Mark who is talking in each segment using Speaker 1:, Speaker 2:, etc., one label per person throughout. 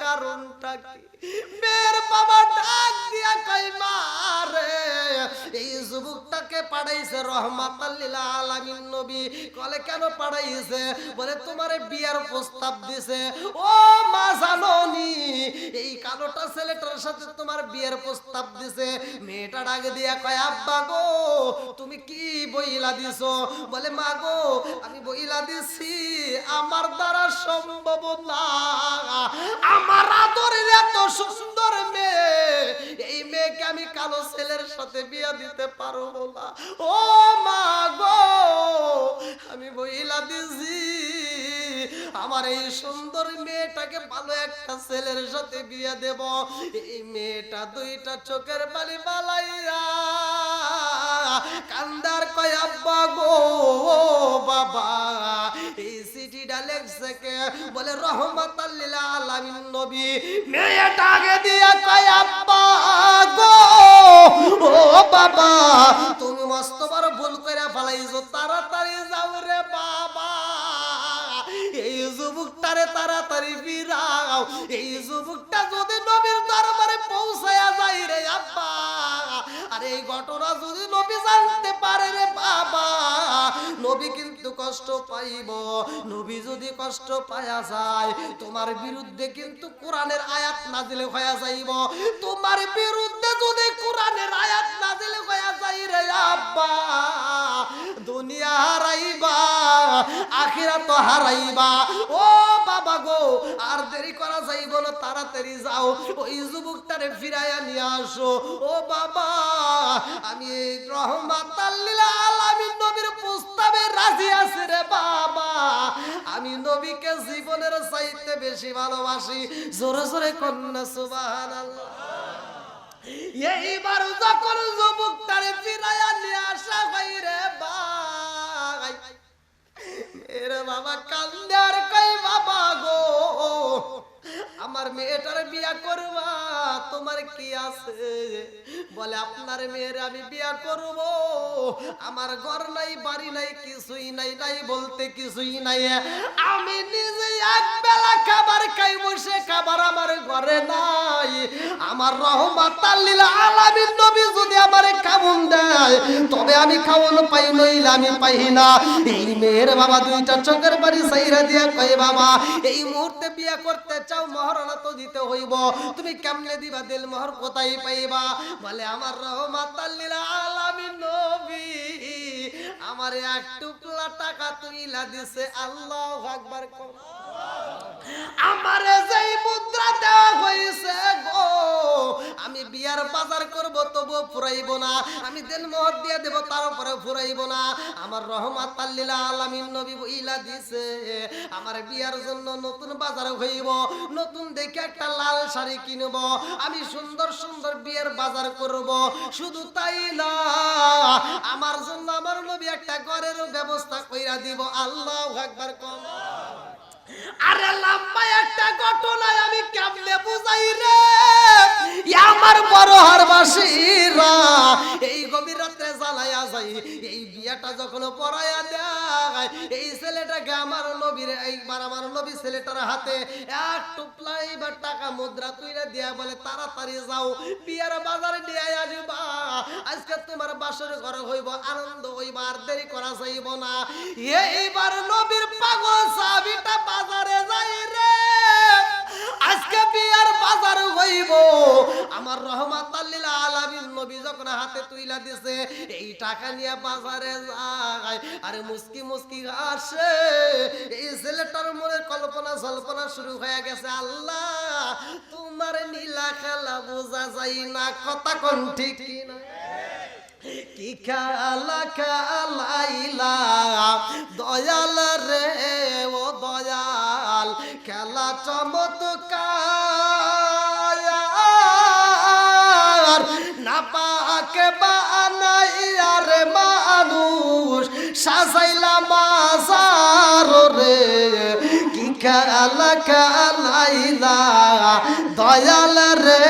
Speaker 1: কারণটা কি? মেয়ের বাবা যুবকটাকে পাঠাইছে রহমাতাল্লিল আলামিন নবী। কলে কেন পাঠাইছে? বলে তোমার বিয়ার প্রস্তাব দিছে। ও মা জাননি, এই কালোটা ছেলেটার সাথে তোমার বিয়ের প্রস্তাব দিছে। মেয়েটা ডাক দিয়া কয়, আব্বা গো, তুমি কি বইলা দিছো? বলে, মা গো, আমি বইলা দিছি, আমার দ্বারা সম্ভব না। আমার আদরের এত সুন্দর মেয়ে, এই মেয়েকে আমি কালো ছেলের সাথে বিয়া দিতে পারব না। ও মা গো, আমি বইলা দিছি, আমার এই সুন্দর মেয়েটাকে ভালো একটা ছেলের সাথে বিয়ে দেব। এই মেয়েটা দুইটা চোখের বালি বালাইয়া কান্দার কয়, আব্বা গো বাবা, এই চিঠিটা লেখছে কে? বলে রহমত আলামিন নবী। মেয়েটা আগে দিয়া কয়, আব্বা গো নবী কিন্তু কষ্ট পাইব। নবী যদি কষ্ট পায়া যায়, তোমার বিরুদ্ধে কিন্তু কোরআনের আয়াত নাজিল হয়ে যাইব। তোমার বিরুদ্ধে যদি কোরআনের আয়াত নাজিল হয়ে যাই রে আব্বা। দুনিয়া হারাইবা আখিরা তো হারাইবা। ও বাবা গো, আর দেরি করা যাইব না, তাড়াতাড়ি যাও। ওই যুবকটারে ফিরাইয়া নিয়ে আসো। ও বাবা, আমি এই রহমাত আলামিন নবীর প্রস্তাবে রাজি আছি রে বাবা। আমি নবীকে জীবনের চাইতে বেশি ভালোবাসি। জোরে জোরে কন্যা, সুবহানাল্লাহ। এইবার যখন যুবকটারে ফিরাইয়া নিয়ে আসা হয় রে ভাই। এরে বাবা কান্দার কই বাবা গো, আমার মেয়েটার বিয়া করবা? তোমার কি আছে? বলে, আপনার মেয়ের আমি বিয়া করব। আমার ঘর নাই, বাড়ি নাই, কিছুই নাই নাই বলতে কিছুই নাই। আমি নিজে এক বেলা খাবার খাই বসে খাবার আমার ঘরে নাই। আমার রহমাত আল্লিল আলামিন নবী যদি আমারে খাবন দেয়, তবে আমি খাওয়ানো পাই, নইলে আমি পাই না। এই মেয়ের বাবা দুইটা চোখের বাড়ি সাইরা দিয়া কয়, বাবা, এই মুহূর্তে বিয়া করতে চাও, মহারণা তো দিতে হইব। তুমি কেমনে দিবা দিল মোহর কোথায় পাইবা? বলে, আমার রহমাত আলামিন নবী। আমার এক টুকলা টাকা তুইলা দিছে। আল্লাহ আকবার কর। বাজার করব তবু ফুরাইব না। আমি দেন মোহর দিয়ে দেব তার উপরে ফুরাইব না। আমার রহমাত আল্লিলা আলামিন নবী বইলা দিছে। আমার বিয়ার জন্য নতুন বাজার হইব, নতুন দেখে একটা লাল শাড়ি কিনব। আমি সুন্দর সুন্দর বিয়ের বাজার করব, শুধু তাই না, আমার জন্য আমার নবী একটা ঘরের ব্যবস্থা কইরা দিব। আল্লাহ একবার কম। আরে লম্বা একটা ঘটনায় আমি কেমনে বুঝাই রে? আমার বড় হারবাসীরা এই গভীর রাত্রে জ্বালাইয়া যাই এই বিয়াটা যখন পড়াইয়া দেয়, এই ছেলেটাকে আমার নবীর, এইবার আমার নবী ছেলেটার হাতে এক টুকলা এইবার টাকা মুদ্রা তুইরা দিয়া বলে, তাড়াতাড়ি যাও, বিয়ার বাজারে নিয়ে আসবা। আজকে তোমার বাসর ঘর হইব, আনন্দ হইব আর দেরি করা যাইব না। এইবার নবীর পাগল সাবিটা বাজারে যাই রে। আজকে বিয়ার বাজার হইব। আমার রহমাত আল্লিল আলামিন নবী যখন হাতে তুইলা দিছে, এই টাকা নিয়ে বাজারে যায়। আরে মুস্কি মুস্কি আসে এই ছেলেটার মনে কল্পনা জল্পনা শুরু হয়ে গেছে, আল্লাহ, তোমার নীলা খেলা বোঝা যায় না, কথা কোন ঠিক না কি খেলা খেলাইলা? দয়াল রে, ও দয়াল, খেলা চমৎকার। না পাকে বানাইয়া রে মানুষ সাজাইলা মাজার রে। কি খেলা খেলাইলা? দয়াল রে,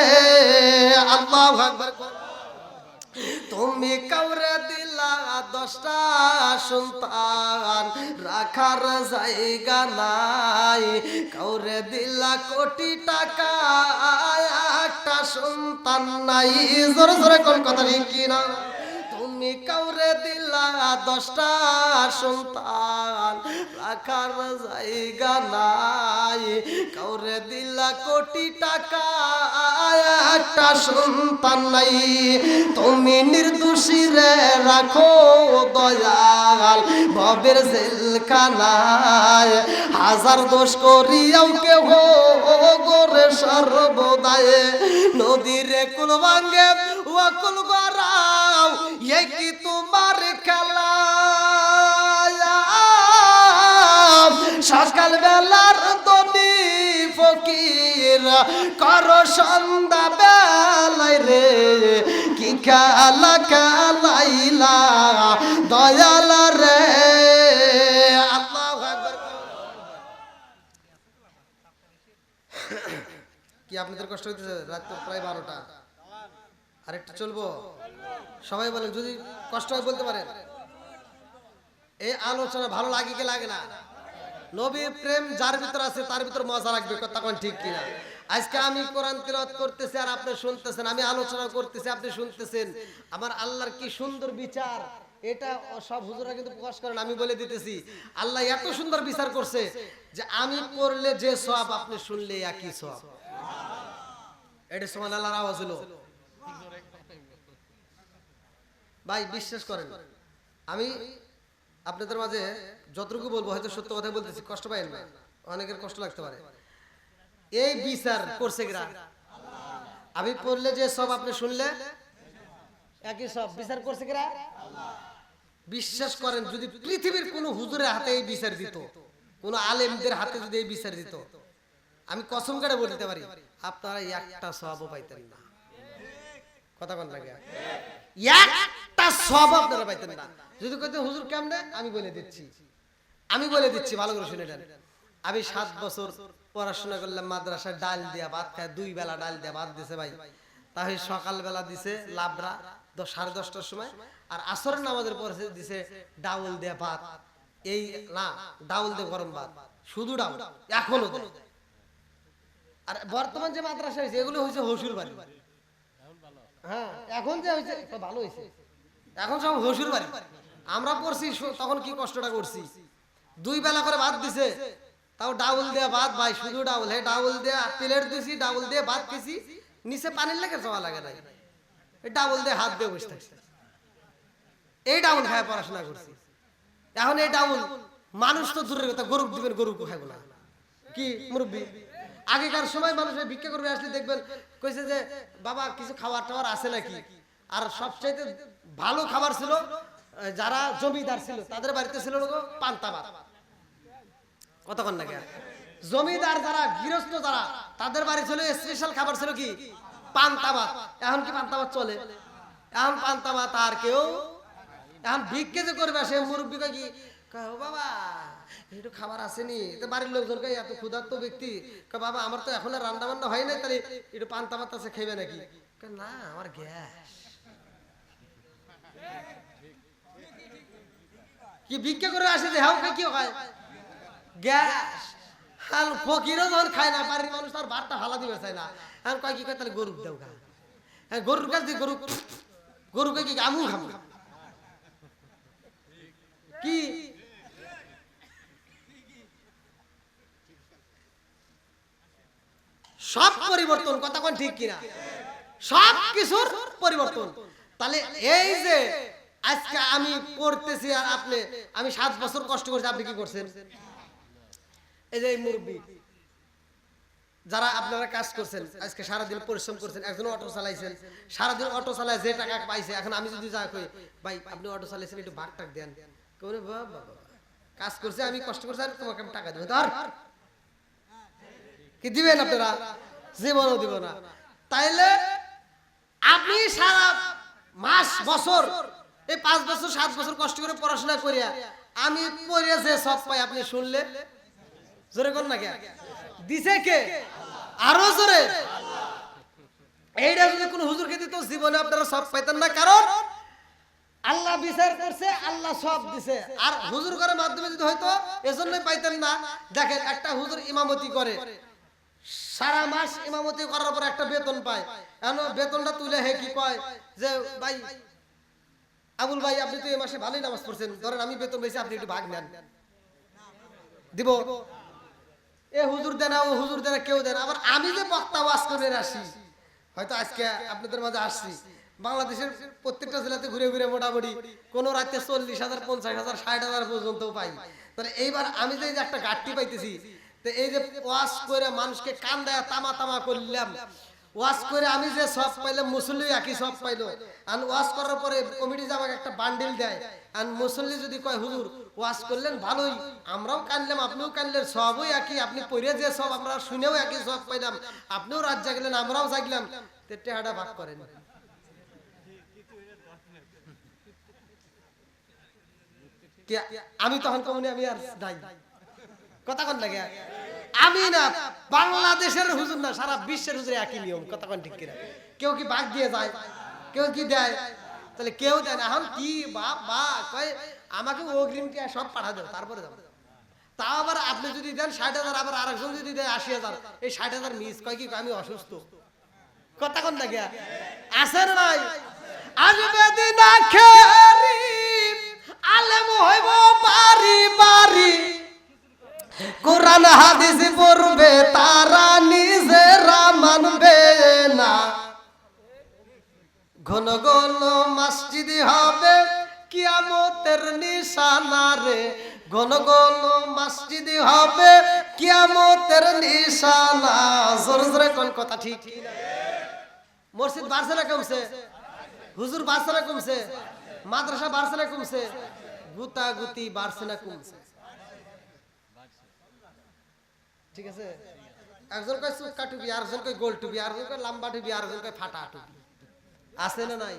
Speaker 1: আল্লাহ আকবার। তুমি কাউরে দিলা দশটা সন্তান, রাখার জায়গা নাই। কাউরে দিলা কোটি টাকা, একটা সন্তান নাই। জোরে জোরে কোন কথা ঠিক কিনা? তুমি কাউরে দিলা দশটা সন্তান, রাখার জায়গা নাই। কাউরে দিলা কোটি টাকা, একটা সন্তান নাই। তুমি নির্দোষী রে, রাখো দয়াল, ভবের জেলখানায়। হাজার দোষ করিয়াও কেহ গোরে সর্বদায়। নদীরে কুল ভাঙ্গে ও কুল গড়াও, এ কি তোমার খেলা? সকাল বেলার ফকির, কর সন্ধ্যা বেলায় রে। কি খেলা খেলাইলা, দয়াল রে। কি আপনাদের কষ্ট হইতেছে? রাত তো প্রায় বারোটা। আরেকটু চলবো? সবাই বলেন যদি কষ্ট হয় বলতে পারেন। এই আলোচনা ভালো লাগে কি লাগে না? নবীর প্রেম যার ভিতর আছে, তার ভিতর মজা লাগবে তখন ঠিক কিনা? আজকে আমি কোরআন তিলাওয়াত করতেছি আর আপনি শুনতেছেন, আমি আলোচনা করতেছি, আপনি শুনতেছেন। আমার আল্লাহর কি সুন্দর বিচার? এটা সব হুজুরা কিন্তু প্রকাশ করেন, আমি বলে দিতেছি। আল্লাহ এত সুন্দর বিচার করছে যে আমি করলে যে সব আপনি শুনলে একই সব এটা সমান আল্লাহর আওয়াজ হলো। ভাই, বিশ্বাস করেন, আমি আপনাদের মাঝে যতটুকু বলব, হয়তো সত্য কথা বলতেছি, কষ্ট পাইন না। অনেকের কষ্ট লাগতে পারে। এই বিচার করছে কিরা? আমি পড়লে যে সব আপনি শুনলে, একই সব। বিচার করছে কিরা? বিশ্বাস করেন, যদি পৃথিবীর কোন হুজুরের হাতে এই বিচার দিত, কোন আলেমদের হাতে যদি এই বিচার দিত, আমি কসম কাটে বলতে পারি, আপনারা একটা সবও পাইতেন না। কথা কোন লাগে একটা সব আপনারা পাইতেন না। যদি কইতেন হুজুর কেমনে? আমি বলে দিচ্ছি। আমি বলে দিচ্ছি, ভালো করে শুনে আমি সাত বছর পড়াশোনা করলাম, মাদ্রাসায় ডাল দিয়া ভাত খায়, দুই বেলা ডাল দিয়া ভাত দিছে ভাই। তাহলে সকাল বেলা দিছে লাবড়া সাড়ে দশটার সময়, আর আসরের নামাজের পরে দিছে ডাউল দেয়া ভাত। এই না, ডাউল দিয়ে গরম ভাত। শুধু ডাউল, এখনও আর বর্তমান যে মাদ্রাসা হয়েছে এগুলো হয়েছে হসুর বাড়ি। হ্যাঁ এখন যে হয়েছে ভালো হয়েছে এখন সব হসুর বাড়ি। আমরা পড়ছি তখন কি কষ্টটা করছি? দুই বেলা করে ভাত দিছে, তাও ডাউল দেয়া ভাত, ভাই, শুধু ডাউল। হে, ডাউল দেয়া প্লেট দিছি, ডাউল দিয়ে ভাত খেছি নিচে পানির লেগে জমা লাগে নাই। ডাউল দিয়ে হাত দিয়ে বসে থাকছে। এই ডাউল খায় পড়াশোনা করছি। এখন এই ডাউল মানুষ তো দূরের কথা, গরু দিবেন, গরু খাইবো না। কি, মুরব্বী? আগেকার সময় মানুষ ভিক্ষা করবে আসলে দেখবেন, কইছে যে, বাবা, কিছু খাবার টাবার আছে নাকি? আর সবচাইতে ভালো খাবার ছিল যারা জমিদার ছিল, তাদের বাড়িতে ছিল পান্তা ভাত। কতক্ষণ লাগে জমিদার যারা, গৃহস্থ যারা, তাদের বাড়ি ছিল স্পেশাল খাবার ছিল কি? পান্তা ভাত। এখন কি পান্তা ভাত চলে? এখন পান্তা ভাত আর কেউ এখন ভিক্ষে যে করবে, সে মুরব্বী কি বাবা, একটু খাবার আসেনি। তো বাড়ির লোকজন কয়, এত ক্ষুধার্ত ব্যক্তি। বাবা, আমার তো এখন রান্না বান্না হয় নাই, তাহলে একটু পান্তা ভাত আছে, খেবে নাকি? না, আমার গ্যাস। কি ভিক্ষা করে আসে যে হাও কি হয় গ্যাস। হাল ফকিরও যখন খায় না, বাড়ির মানুষ তার ভাতটা হালা দিবে, চায় না। এখন কয়, কি কয়, তাহলে গরুর দেও গা। হ্যাঁ গরুর কাছ দিয়ে গরু গরুকে কি আমু খাব? কি? সব পরিবর্তন, কথা কোন ঠিক কিনা? সব কিছুর পরিবর্তন। তাহলে এই যে আজকে আমি পড়তেছি আর আপনি, আমি সাত বছর কষ্ট করছি, আপনি কি করছেন? এই যে মুরব্বী, যারা আপনারা কাজ করছেন, আজকে সারাদিন পরিশ্রম করছেন, একজন অটো চালাইছেন, সারাদিন অটো চালায় যে টাকা পাইছে, এখন আমি যদি যা কই, ভাই, আপনি অটো চালাইছেন, একটু ভাগ টাক দেন। কেউ বাবা, কাজ করছে, আমি কষ্ট করছি, আর তোমাকে আমি টাকা দেবো। ধর। কি দিবেন আপনারা? জীবনও দিব না। তাইলে, আপনি সারা মাস, বছর এই পাঁচ বছর, সাত বছর কষ্ট করে পড়াশোনা করিয়া আমি পড়িয়া যে সব পাই, আপনি শুনলে? জোরে কর না কে? দিছে কে? আরও জোরে। এইটা যদি কোনো হুজুরকে দিত, জীবনে আপনারা সব পাইতেন না। কারণ আল্লাহ বিচার করছে, আল্লাহ সব দিছে। আর হুজুর করার মাধ্যমে যদি হয়তো এজন্যই পাইতেন না। দেখেন, একটা হুজুর ইমামতি করে। সারা মাস ইমামতি করার পর একটা বেতন পায়। এখন বেতনটা তুলে হে কি কয়? যে, ভাই আবুল ভাই, আপনি তো এই মাসে ভালোই নামাজ পড়ছেন। ধরেন আমি বেতন পেয়েছি আপনি একটু ভাগ নেন। দিব? এ হুজুর দেন, ও হুজুর দেন, কেউ দেন। আবার আমি যে বক্তা ওয়াজ করে আসি, হয়তো আজকে আপনাদের মাঝে আসছি। বাংলাদেশের প্রত্যেকটা জেলাতে ঘুরে ঘুরে মোটামুটি কোনো রাতে চল্লিশ হাজার, পঞ্চাশ হাজার, ষাট হাজার পর্যন্ত পাই। তাহলে এইবার আমি যে যে একটা ঘাটতি পাইতেছি, তো এই যে ওয়াশ করে মানুষকে কান দেয়া, তামা তামা করলাম ওয়াশ করে আমি যে সব পাইলাম, মুসল্লি একই সব পাইলো। আর ওয়াশ করার পরে কমিটি যে একটা বান্ডিল দেয়। আর মুসল্লি যদি কয়, হুজুর, ওয়াশ করলেন ভালোই, আমরাও কানলাম, আপনিও কানলেন, সবই একই, আপনি পড়ে যে সব, আমরা শুনেও একই সব পাইলাম, আপনিও রাত জাগলেন, আমরাও জাগলাম। টেহাটা ভাগ করেন। আমি তখন কমনি, আমি আর নাই কথা কন লাগে? আমি না বাংলাদেশের হুজুর না, সারা বিশ্বের হুজুর একই নিয়ম, কথা কোন ঠিক কিনা? কেউ কি ভাগ দিয়ে যায়, কেউ কি দেয়? তাহলে কেউ দেয় না। এখন কি বা বা কয়, আমাকে অগ্রিম কে সব পাঠা দেও তারপরে যাব তা আবার আপনি যদি দেন, ষাট হাজার, আবার আরেকজন যদি দেয়, আশি হাজার। এই ষাট হাজার মিস কয় কি আমি অসুস্থ। কথা কোন লাগে আছে না নাই? আসবে দিন আলেম হইব বাড়ি বাড়ি। কোরআন হাদিস পড়বে, তারা নিজেরা মানবে না। ঘন ঘন মসজিদ হবে, কিয়ামতের নিশানা রে। ঘন ঘন মসজিদ হবে, কিয়ামতের নিশানা। জোরে জোরে কোন কথা ঠিক? মসজিদ বাড়ছে না কমছে? হুজুর বাড়ছে না কমছে? মাদ্রাসা বাড়ছে না কমছে? গুতা গুতি বাড়ছে না কমছে? ঠিক আছে? একজন কয় চুক্কা টুপি, আরেকজন কয় গোল টুপি, আরেকজন কয় লম্বা টুপি, আরেকজন কয় ফাটা টুপি। আছে না নাই?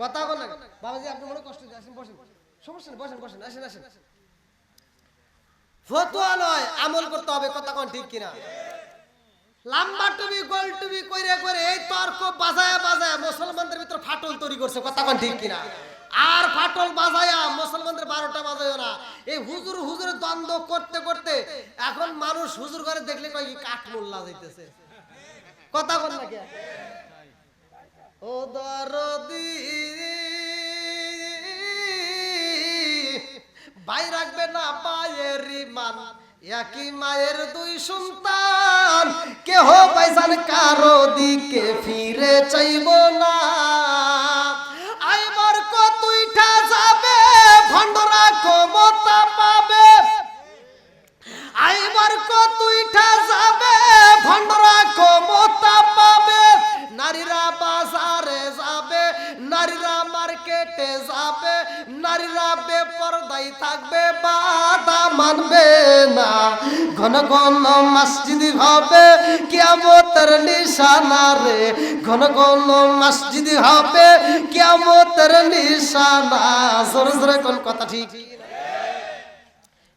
Speaker 1: কথা বল না। বাবাজি, আপনি মনে কষ্ট দিয়ে আসেন, বসেন। সমস্যা নেই, বসেন বসেন, আসেন আসেন। ফতোয়া নয়, আমল করতে হবে, কথা কোন ঠিক কিনা? লাম্বা টুবি গোল টুবি কইরে করে এই তর্ক বাজায় বাজায় মুসলমানদের ভিতর ফাটল তৈরি করছে, কথা কোন ঠিক কিনা? আর ফাটল বাজায়া মুসলমানদের বারোটা বাজায় না। এই হুজুর হুজুরের দ্বন্দ্ব করতে করতে এখন মানুষ হুজুর ঘরে দেখলে কয় কাঠ মোল্লা যাইতেছে। কথা কোন নাকি ও দরদি, ভাই রাখবে না পায়ের মান একই মায়ের দুই সন্তান, কেহ পাইসান কারও দিকে ফিরে চাইব না। কতুইটা যাবে ভণ্ডরা ক্ষমতা পাবে। আইবার কতুইটা যাবে ভণ্ডরা ক্ষমতা পাবে। নারীরা বাজারে যাবে নারীরা মার্কেটে যাবে, নারীরা বেপরদাই থাকবে, বাধা মানবে না। ঘন ঘন মসজিদ হবে, কিয়ামতের নিশানা রে। ঘন ঘন মসজিদ হবে, কিয়ামতের নিশানা। জোরে জোরে কোন কথা ঠিক?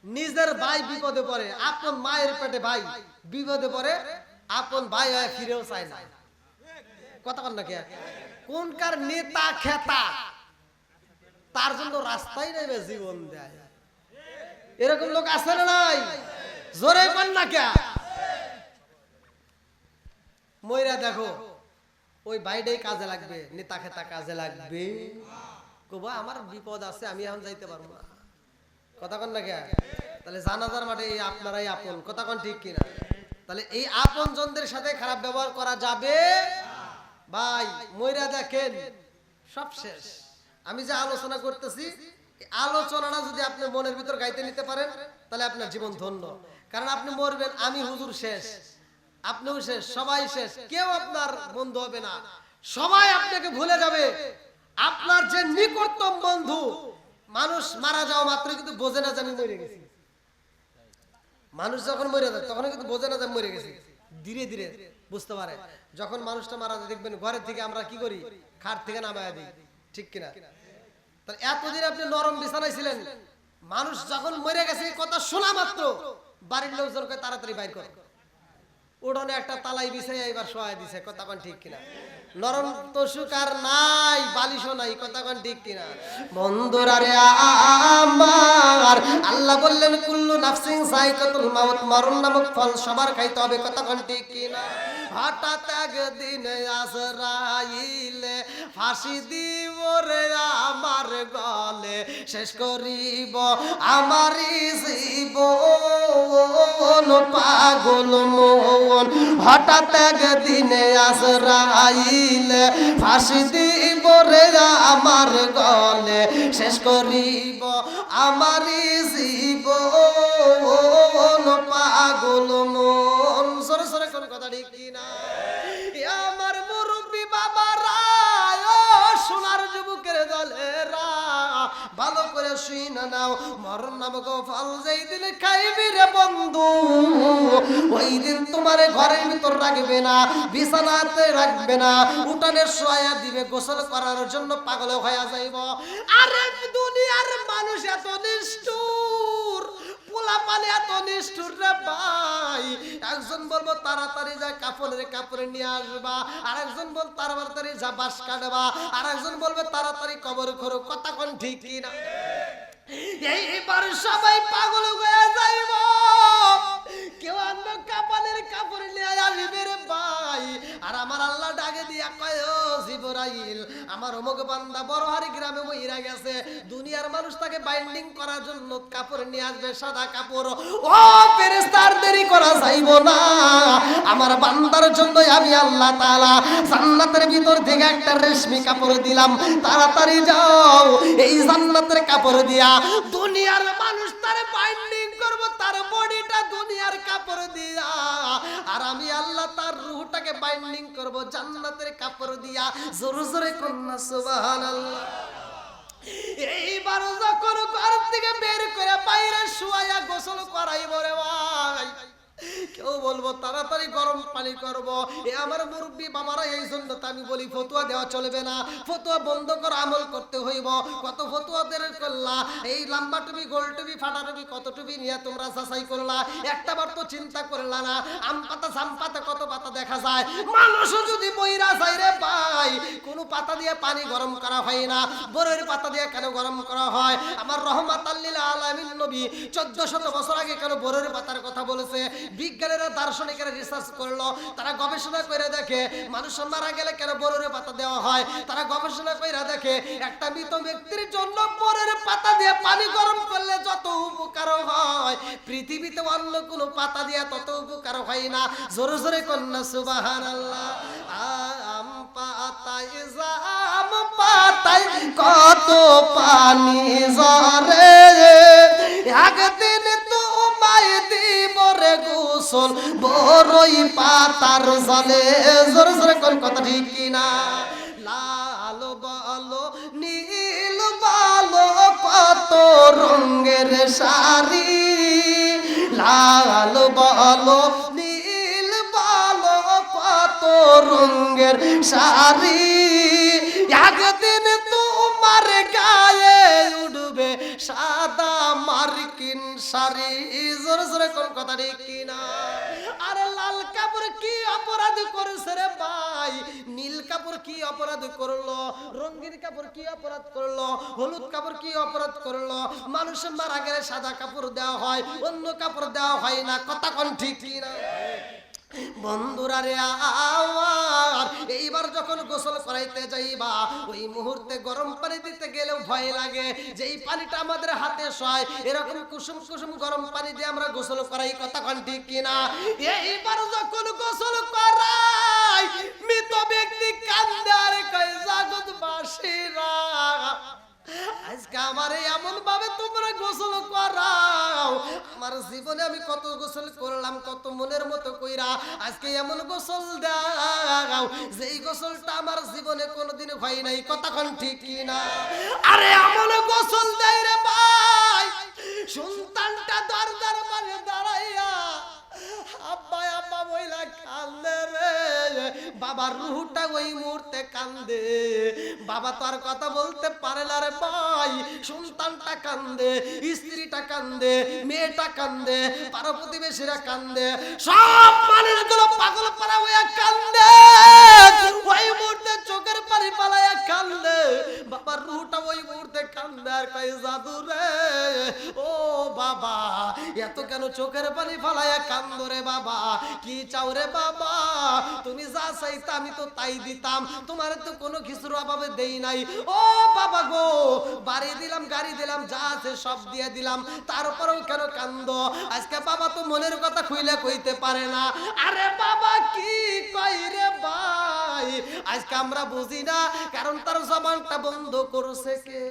Speaker 1: নিজের ভাই বিপদে পড়ে, আপন মায়ের পেটে ভাই বিপদে পড়ে, আপন ভাই হয় ফিরেও চায় না। কথা কন না কে? কোনকার নেতা খেতা? তার জন্য রাস্তাই নেবে জীবন দেয়। এরকম লোক আছে না নাই? জোরে কন না কে ময়রা দেখো, ওই ভাইটাই কাজে লাগবে, নেতা খেতা কাজে লাগবে। কবা, আমার বিপদ আছে, আমি এখন যাইতে পারব না। কথা কন না কে তাহলে জানাজার মাঠে এই আপনারাই আপন। কথা কন ঠিক কিনা? তাহলে এই আপন জনদের সাথে খারাপ ব্যবহার করা যাবে? ভাই ময়রা দেখেন, সব শেষ। আমি যে আলোচনা করতেছি আলোচনাটা যদি আপনি মনের ভিতর গাইতে নিতে পারেন, তাহলে আপনার জীবন ধন্য। কারণ আপনি মরবেন, আমি হুজুর শেষ, আপনিও শেষ, সবাই শেষ, কেউ আপনার বন্ধু হবে না। সবাই আপনাকে ভুলে যাবে। আপনার যে নিকটতম বন্ধু, মানুষ মারা যাওয়া মাত্র কিন্তু বোঝে না যে আমি মরে গেছি। মানুষ যখন মরে যায় তখন কিন্তু বোঝে না যে মরে গেছি। ধীরে ধীরে বুঝতে পারে। যখন মানুষটা মারা যায়, দেখবেন ঘরের থেকে আমরা কি করি? খাট থেকে নামায় দিই। ঠিক কিনা? তাহলে এতদিন আপনি নরম বিছানায় ছিলেন, মানুষ যখন মরে গেছে কথা শোনা মাত্র। বাড়ির লোকজনকে তাড়াতাড়ি বাইর করে। উঠোনে একটা তালাই বিছাই এবার শোয়াই দিছে, কথা কোন ঠিক কিনা? নরম তসুক আর নাই, বালিশও নাই, কথা কোন ঠিক কিনা? বন্ধুরা রে আমার, আল্লাহ বললেন, কুল্লু নাফসিং সাইকাতুল মাউত মরণ নামক ফল সবার খাইতে হবে, কথা কোন ঠিক কিনা? হঠাৎ একদিন আসরাইলে ফাঁসি দিব রে আমার গলে, শেষ করিব আমারই জীবন, পাগল মন। হঠাৎ একদিনে আসরাইলে ফাঁসি দিব রে আমার গলে, শেষ করিব আমারই জীবন, পাগল মন। ভালো করে শুই নাও। মরণ নামক ফল যেই দিন খাইবি রে বন্ধু। ওই দিন তোমার ঘরের ভিতর রাখবে না, বিছানাতে রাখবে না উঠানে শোয়া দিবে, গোসল করার জন্য পাগল হয়ে যাইব। আরে দুনিয়ার মানুষ এত নিষ্ঠুর। একজন বলব, তাড়াতাড়ি নিয়ে আর একজন তাড়াতাড়ি বাস কাটবা। আর একজন বলবে, তাড়াতাড়ি কবর কথা ঠিক কিনা? এইবার সবাই পাগল হয়ে যাইব। কেউ আনবে কাপালের কাপড় নিয়ে আসবে ভাই। আর আমার আল্লাহ ডাকে দিয়া কয় জিবরাইল, আমার অমুক বান্দা বড়হারি গ্রামে মহিরা গেছে। দুনিয়ার মানুষ তাকে বাইন্ডিং করার জন্য কাপড় নিয়ে আসবে, সাদা কাপড়। ও ফেরেস্তার দেরি করা যাইব না। আমার বান্দার জন্য আমি আল্লাহ তাআলা জান্নাতের ভিতর থেকে একটা রেশমি কাপড় দিলাম। তাড়াতাড়ি যাও, এই জান্নাতের কাপড় দিয়া দুনিয়ার দুনিয়ার কাপড় দিয়া। আর আমি আল্লাহ তার রুহটাকে বাইন্ডিং করব, জান্নাতের কাপড় দিয়া। জোরে জোরে কন্যা, সুবহানাল্লাহ। এইবার যখন ঘর থেকে বের করে বাইরে শুয়াইয়া গোসল করাই বলে ভাই। কেউ বলব, তাড়াতাড়ি গরম পানি করব। এ আমার মুরব্বী বাবারা, এই জন্য আমি বলি, ফতুয়া দেওয়া চলবে না। ফতুয়া বন্ধ করে আমল করতে হইব। কত ফতুয়াদের করলা? এই লম্বা টুপি, গোল টুপি, ফাটা টুপি, কত টুপি নিয়ে তোমরা যাচাই করলা? একটা বার তো চিন্তা করলা না। আম পাতা, জাম পাতা, কত পাতা দেখা যায়। মানুষও যদি বইরা যায় রে ভাই, কোনো পাতা দিয়ে পানি গরম করা হয় না। বরের পাতা দিয়ে কেন গরম করা হয়? আমার রহমাত আল্লিল আলামিন নবী চোদ্দ শত বছর আগে কেন বরের পাতার কথা বলেছে? বিজ্ঞানীরা দার্শনিকেরা রিসার্চ করল, তারা গবেষণা করে দেখে মানুষ মারা গেলে কেন বরের পাতা দেওয়া হয়? তারা গবেষণা করে দেখে একটা মৃত ব্যক্তির জন্য বরের পাতা দিয়ে পানি গরম করলে যত উপকার হয়। পৃথিবীতে অন্য কোনো পাতা দিয়ে তত উপকার হয় না। জোরে জোরে কন্যা সুবাহান আল্লাহ আম পাতায় জাম পাতায় কত পানি গোসল বড়ই পাতার জলে। জোরে জোরে কোন কথা ঠিক কিনা? লাল বলো, নীল বলো, কত রঙের শাড়ি। লাল বলো, নীল বলো, কত রঙের শাড়ি। একদিন তোমার গায়ে সাদা মার্কিন শাড়ি। জোরে জোরে কোন কথা ঠিক কিনা? আরে লাল কাপড় কি অপরাধ করেছে রে ভাই? নীল কাপড় কি অপরাধ করল? রঙিন কাপড় কি অপরাধ করল? হলুদ কাপড় কি অপরাধ করল? মানুষ মারা গেলে সাদা কাপড় দেওয়া হয়, অন্য কাপড় দেওয়া হয় না। কথা কোন ঠিক কিনা? বন্ধুরা রে আমার এইবার যখন গোসল করাইতে যাইবা, ওই মুহূর্তে গরম পানি দিতে গেলেও ভয় লাগে। যে এই পানিটা আমাদের হাতে সয়, এরকম কুসুম কুসুম গরম পানি দিয়ে আমরা গোসল করাই কতক্ষণ ঠিক কিনা? এইবার যখন গোসল করাই, মৃত ব্যক্তি কান্দে আর কয়, জাগত বাসীরা। আজকে আমার এমন ভাবে তোমরা গোসল করাও। আমার জীবনে আমি কত গোসল করলাম, কত মনের মতো কইরা আজকে এমন গোসল দাও। যেই গোসলটা আমার জীবনে কোনোদিন হয় নাই কতক্ষণ ঠিক না আরে এমন গোসল দেয় রে ভাই, সন্তানটা দরদার মানে দাঁড়াইয়া আব্বা আব্বা বইলা কান্দে বাবার রুহুটা ওই মুহূর্তে কান্দে। বাবা তো আর কথা বলতে পারে না রে ভাই, সন্তানটা কান্দে, স্ত্রীটা কান্দে, মেয়েটা কান্দে, পাড়া প্রতিবেশীরা কান্দে। সব মানুষগুলো পাগল পাড়া হয়ে কান্দে। ওই মুহূর্তে চোখের পানি পালায়া কান্দে। বাবার রুহটা ওই মুহূর্তে কান্দে আর কই জাদু রে, ও বাবা, এত কেন চোখের পানি ফালায়া কান্দ রে বাবা? কি চাও রে বাবা? তুমি যা চাইতে আমি তো তাই দিতাম। তোমার তো কোনো কিছুর অভাবে দেই নাই। ও বাবা গো, বাড়ি দিলাম, গাড়ি দিলাম, যা আছে সব দিয়ে দিলাম। তারপরেও কেন কান্দ? আজকে বাবা তো মনের কথা খুইলে কইতে পারে না। আরে বাবা, কি কই রে ভাই? আজকে আমরা বুঝি না, কারণ তার জবানটা বন্ধ করছে কে?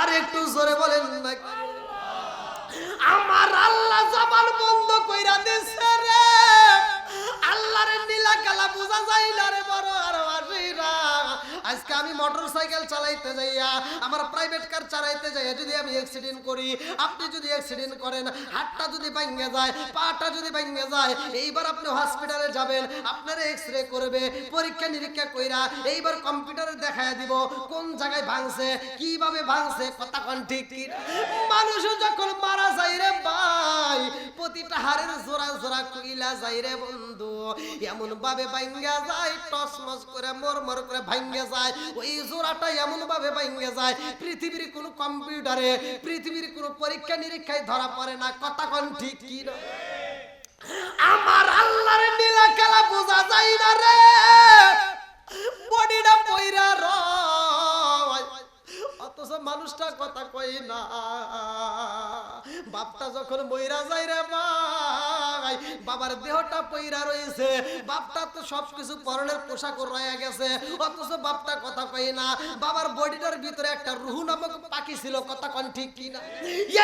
Speaker 1: আর একটু জোরে বলেন না আমার আল্লাহ জবান বন্ধ কইরা দিছে রে। আল্লাহর নীলা কালা বোঝা যায় না রে বড় আর আজকে আমি মোটর সাইকেল চালাইতে যাইয়া, আমার প্রাইভেট কার চালাইতে যাইয়া যদি আমি অ্যাক্সিডেন্ট করি, আপনি যদি অ্যাক্সিডেন্ট করেন, হাতটা যদি ভাঙে যায়, পাটা যদি ভাঙে যায়, এইবার আপনি হসপিটালে যাবেন, আপনার এক্স রে করবে, পরীক্ষা নিরীক্ষা কইরা এইবার কম্পিউটারে দেখায় দিব, কোন জায়গায় ভাঙছে, কীভাবে ভাঙছে, কথা কোন ঠিক কি মানুষ যখন মারা যায় রে ভাই, প্রতিটা হাড়ের জোড়া জোড়া কইলা যায় রে বন্ধু এমন ভাবে ভাঙ্গা যায়, টসমস করে, মরমর করে, ভাঙ্গে যায়, ওই জোড়াটা এমন ভাবে ভাঙ্গে যায়, পৃথিবীর কোন কম্পিউটারে, পৃথিবীর কোন পরীক্ষা নিরীক্ষায় ধরা পড়ে না। কথা কোন ঠিক কি আমার আল্লাহর নীলা খেলা বোঝা যায় না রে। বডিটা পইরা রয়। অথচ মানুষটা কথা কই না। বাপটা যখন মইরা যায় রে ভাই, বাবার দেহটা পইরা রয়েছে বাপটা তো সবকিছু পরনের পোশাক রয়ে গেছে, অথচ বাপটা কথা কই না। বাবার বডিটার ভিতরে একটা রুহু নামক পাখি ছিল, কথা কন ঠিক কি না?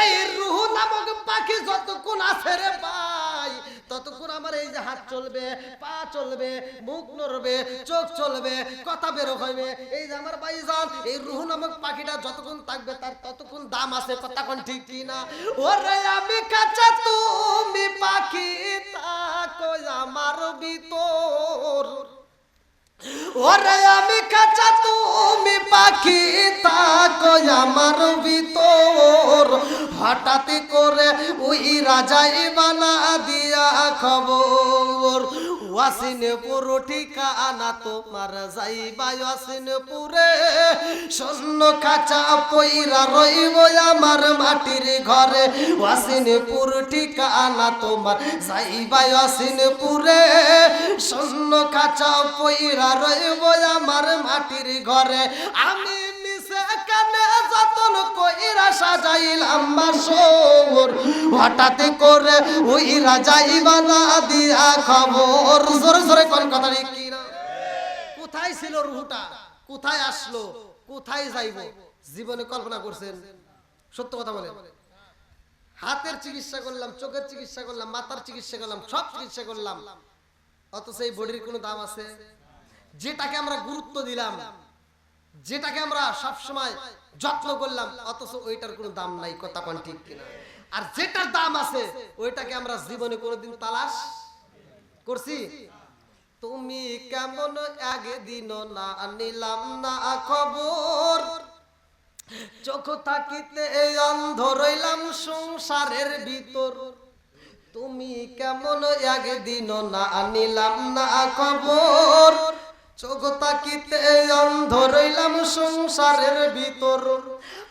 Speaker 1: এই রুহু নামক পাখি যতক্ষণ আছে রে ভাই, ততক্ষণ আমার এই যে হাত চলবে, পা চলবে, মুখ নড়বে, চোখ চলবে, কথা বেরো হইবে। এই যে আমার ভাইজান, এই রুহু নামক পাখিটা যতক্ষণ থাকবে তার ততক্ষণ দাম আছে কোন ঠিক কি না ওরে আমি কাঁচা তুমি পাখি থাকো, আমার ভিতর। ওরে আমি কাঁচা তুমি পাখি থাকো, আমার ভিতর। হঠাৎ করে ওই রাজাই বানা দিয়া খবর। ওয়াসিনপুর ঠিকানা তোমার যাইবা ওয়াসিনপুরে। স্বর্ণ কাঁচা পইরা রইব আমার মাটির ঘরে। ওয়াসিনপুর ঠিকানা তোমার যাইবা ওয়াসিনপুরে স্বর্ণ কাঁচা পইরা রইব আমার মাটির ঘরে। আমি কোথায় ছিল রুহুটা? কোথায় আসলো? কোথায় যাইব? জীবনে কল্পনা করছেন? সত্য কথা বলে হাতের চিকিৎসা করলাম, চোখের চিকিৎসা করলাম, মাথার চিকিৎসা করলাম, সব চিকিৎসা করলাম। অথচ এই বডির কোনো দাম আছে? যেটাকে আমরা গুরুত্ব দিলাম, যেটাকে আমরা সব সময় যত্ন করলাম, অথচ ওইটার কোনো দাম নাই, কথা কোন ঠিক কিনা? আর যেটার দাম আছে, ওইটাকে আমরা জীবনে কোনোদিন তালাশ করছি? তুমি কেমন আগে দিন না নিলাম না খবর? চোখ থাকিতে অন্ধ রইলাম সংসারের ভিতর। তুমি কেমন একদিন না নিলাম না খবর? চোখ তাকিতে অন্ধ রইলাম সংসারের ভিতর।